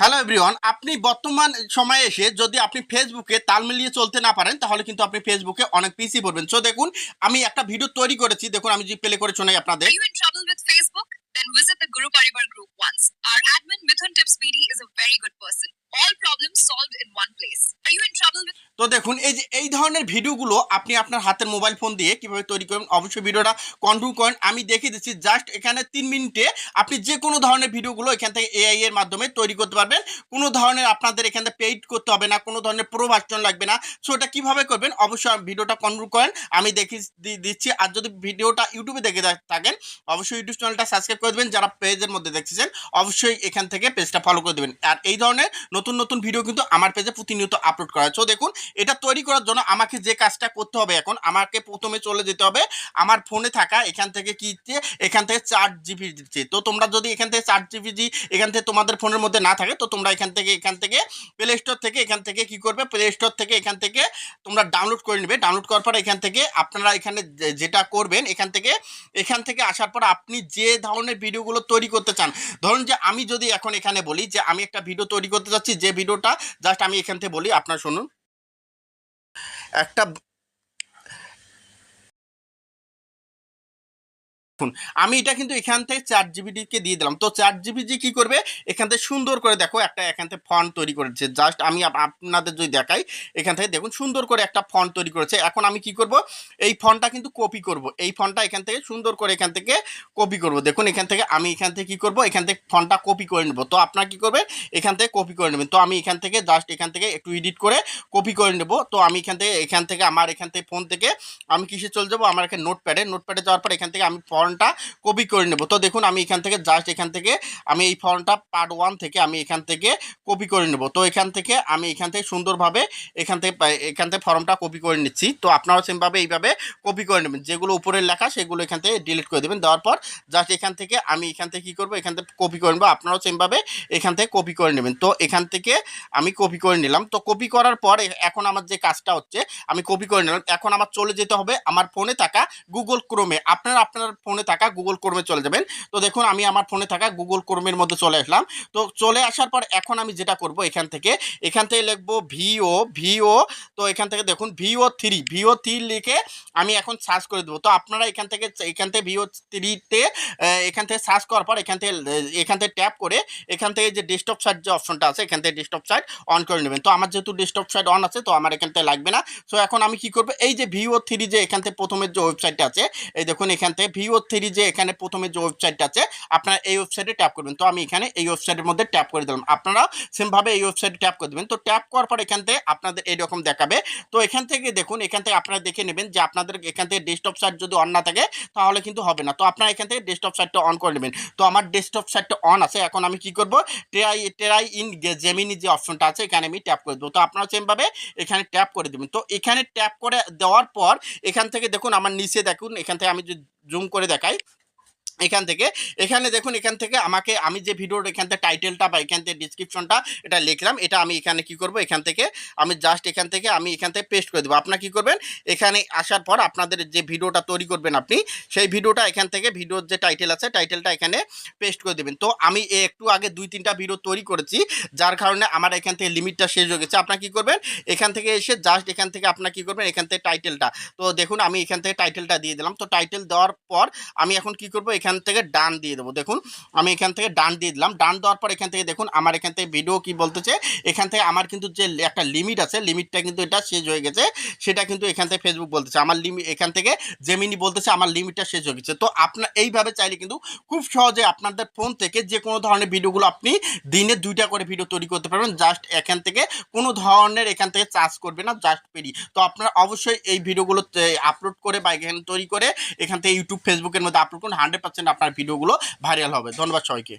Hello everyone আপনি বর্তমান সময়ে এসে যদি আপনি ফেসবুকে তাল মিলিয়ে চলতে না পারেন, তাহলে কিন্তু আপনি ফেসবুকে অনেক পিছিয়ে পড়বেন সো দেখুন, আমি একটা ভিডিও তৈরি করেছি দেখুন, আমি যে প্লে করে শোনাই আপনাদের? Then visit the Guru Parivar group once. Our admin, Mithun Tips PD is a very good person. তো দেখুন, এই যে, এই ধরনের ভিডিওগুলো আপনি আপনার হাতের মোবাইল ফোন দিয়ে কীভাবে তৈরি করবেন, অবশ্যই ভিডিওটা কন্ট্রোল করেন। আমি দেখিয়ে দিচ্ছি, জাস্ট এখানে তিন মিনিটে আপনি যে কোনো ধরনের ভিডিওগুলো এখান থেকে এআই এর মাধ্যমে তৈরি করতে পারবেন। কোনো ধরনের আপনাদের এখান থেকে পেইড করতে হবে না, কোনো ধরনের প্রো ভার্সন লাগবে না। সো এটা কীভাবে করবেন, অবশ্যই ভিডিওটা কন্ট্রোল করেন। আমি দেখি দিচ্ছি আর যদি ভিডিওটা ইউটিউবে দেখে থাকেন, অবশ্যই ইউটিউব চ্যানেলটা সাবস্ক্রাইব করে দেবেন। যারা পেজের মধ্যে দেখতেছেন, অবশ্যই এখান থেকে পেজটা ফলো করে দেবেন। আর এই ধরনের নতুন নতুন ভিডিও কিন্তু আমার পেজে প্রতিনিয়ত আপলোড করা হয়। সো দেখুন এটা তৈরি করার জন্য আমাকে যে কাজটা করতে হবে এখন আমাকে প্রথমে চলে যেতে হবে আমার ফোনে থাকা এখান থেকে কি এখান থেকে চার জিবি দিচ্ছে তো তোমরা যদি এখান থেকে চার জিবি জি এখান থেকে তোমাদের ফোনের মধ্যে না থাকে তো তোমরা এখান থেকে এখান থেকে প্লে স্টোর থেকে এখান থেকে কি করবে প্লে স্টোর থেকে এখান থেকে তোমরা ডাউনলোড করে নেবে ডাউনলোড করার পর এখান থেকে আপনারা এখানে যেটা করবেন এখান থেকে এখান থেকে আসার পর আপনি যে ধরনের ভিডিওগুলো তৈরি করতে চান ধরুন যে আমি যদি এখন এখানে বলি যে আমি একটা ভিডিও তৈরি করতে চাচ্ছি যে ভিডিওটা জাস্ট আমি এখান থেকে বলি আপনার শুনুন একটা দেখুন আমি এটা কিন্তু এখান থেকে চার জিবিকে দিয়ে দিলাম তো চার জিবি জি কী করবে এখান থেকে সুন্দর করে দেখো একটা এখান থেকে ফন্ট তৈরি করেছে জাস্ট আমি আপ- আপনাদের যদি দেখাই এখান থেকে দেখুন সুন্দর করে একটা ফন্ট তৈরি করেছে এখন আমি কি করব এই ফন্টটা কিন্তু কপি করব এই ফন্টটা এখান থেকে সুন্দর করে এখান থেকে কপি করব দেখুন এখান থেকে আমি এখান থেকে কি করব এখান থেকে ফন্টটা কপি করে নেব তো আপনার কি করবে এখান থেকে কপি করে নেবেন তো আমি এখান থেকে জাস্ট এখান থেকে একটু এডিট করে কপি করে নেব তো আমি এখান থেকে এখান থেকে আমার এখান থেকে ফোন থেকে আমি কিসে চলে যাব আমার এখানে নোটপ্যাডে নোটপ্যাডে যাওয়ার পর এখান থেকে আমি ফর্মটা কপি করে নেব তো দেখুন আমি এখান থেকে জাস্ট এখান থেকে আমি এই ফর্মটা পার্ট ওয়ান থেকে আমি এখান থেকে কপি করে নেব তো এখান থেকে আমি এখান থেকে সুন্দরভাবে এখান থেকে এখান থেকে ফর্মটা কপি করে নিচ্ছি তো আপনারাও সেমভাবে এইভাবে কপি করে নেবেন যেগুলো উপরের লেখা সেগুলো এখান থেকে ডিলিট করে দেবেন দেওয়ার পর জাস্ট এখান থেকে আমি এখান থেকে কী করব এখান থেকে কপি করে নেব আপনারাও সেমভাবে এখান থেকে কপি করে নেবেন তো এখান থেকে আমি কপি করে নিলাম তো কপি করার পর এখন আমার যে কাজটা হচ্ছে আমি কপি করে নিলাম এখন আমার চলে যেতে হবে আমার ফোনে থাকা গুগল ক্রোমে আপনার আপনার ফোনে থাকা গুগল ক্রোমে চলে যাবেন তো দেখুন আমি আমার ফোনে থাকা গুগল ক্রোমের মধ্যে চলে আসলাম তো চলে আসার পর এখন আমি যেটা করব এখান থেকে এখান থেকে লিখব ভিও ভিও তো এখান থেকে দেখুন ভিও থ্রি ভিও থ্রি লিখে আমি এখন সার্চ করে দেবো তো আপনারা এখান থেকে এখান থেকে ভিও থ্রিতে এখান থেকে সার্চ করার পর এখান থেকে এখান থেকে ট্যাপ করে এখান থেকে যে ডেস্কটপ সাইট যে অপশনটা আছে এখান থেকে ডেস্কটপ সাইট অন করে নেবেন তো আমার যেহেতু ডেস্কটপ সাইট অন আছে তো আমার এখান থেকে লাগবে না সো এখন আমি কি করব এই যে ভিও থ্রি যে এখান থেকে প্রথমের যে ওয়েবসাইটটা আছে এই দেখুন এখান থেকে ভিও থ্রি যে এখানে প্রথমে যে ওয়েবসাইটটা আছে, আপনারা এই ওয়েবসাইটে ট্যাপ করবেন। তো আমি এখানে এই ওয়েবসাইটের মধ্যে ট্যাপ করে দিলাম। আপনারা সেমভাবে এই ওয়েবসাইটে ট্যাপ করে দেবেন। তো ট্যাপ করার পর এখান থেকে আপনাদের এইরকম দেখাবে। তো এখান থেকে দেখুন, এখান থেকে আপনারা দেখে নেবেন যে আপনাদের এখান থেকে ডেস্কটপ সাইট যদি অন না থাকে, তাহলে কিন্তু হবে না। তো আপনারা এখান থেকে ডেস্কটপ সাইটটা অন করে নেবেন। তো আমার ডেস্কটপ সাইটটা অন আছে। এখন আমি কি করব? ট্রাই ট্রাই ইন জেমিনি যে অপশনটা আছে, এখানে আমি ট্যাপ করে দেবো। তো আপনারা সেমভাবে এখানে ট্যাপ করে দেবেন। তো এখানে ট্যাপ করে দেওয়ার পর, এখান থেকে দেখুন, আমার নিচে দেখুন, এখান থেকে আমি যদি জুম করে দেখাই এখান থেকে এখানে দেখুন এখান থেকে আমাকে আমি যে ভিডিওর এখান থেকে টাইটেলটা বা এখান থেকে ডিসক্রিপশনটা এটা লিখলাম এটা আমি এখানে কি করব এখান থেকে আমি জাস্ট এখান থেকে আমি এখান থেকে পেস্ট করে দেবো আপনার কী করবেন এখানে আসার পর আপনাদের যে ভিডিওটা তৈরি করবেন আপনি সেই ভিডিওটা এখান থেকে ভিডিওর যে টাইটেল আছে টাইটেলটা এখানে পেস্ট করে দেবেন তো আমি একটু আগে দুই তিনটা ভিডিও তৈরি করেছি যার কারণে আমার এখান থেকে লিমিটটা শেষ হয়ে গেছে আপনার কী করবেন এখান থেকে এসে জাস্ট এখান থেকে আপনার কী করবেন এখান থেকে টাইটেলটা তো দেখুন আমি এখান থেকে টাইটেলটা দিয়ে দিলাম তো টাইটেল দেওয়ার পর আমি এখন কি করব এখান থেকে ডান দিয়ে দেবো দেখুন আমি এখান থেকে ডান দিয়ে দিলাম ডান দেওয়ার পর এখান থেকে দেখুন আমার এখান থেকে ভিডিও কি বলতেছে এখান থেকে আমার কিন্তু যে একটা লিমিট আছে লিমিটটা কিন্তু এটা শেষ হয়ে গেছে সেটা কিন্তু এখান থেকে ফেসবুক বলতেছে আমার লিমিট এখান থেকে জেমিনি বলতেছে আমার লিমিটটা শেষ হয়ে গেছে তো আপনার এইভাবে চাইলে কিন্তু খুব সহজে আপনাদের ফোন থেকে যে কোনো ধরনের ভিডিওগুলো আপনি দিনে দুইটা করে ভিডিও তৈরি করতে পারবেন জাস্ট এখান থেকে কোনো ধরনের এখান থেকে চার্জ করবে না জাস্ট পেরি তো আপনারা অবশ্যই এই ভিডিওগুলো আপলোড করে বা এখানে তৈরি করে এখান থেকে ইউটিউব ফেসবুকের মধ্যে আপলোড করুন হান্ড্রেড পার্সেন্ট আপনার ভিডিওগুলো ভাইরাল হবে। ধন্যবাদ সবাইকে।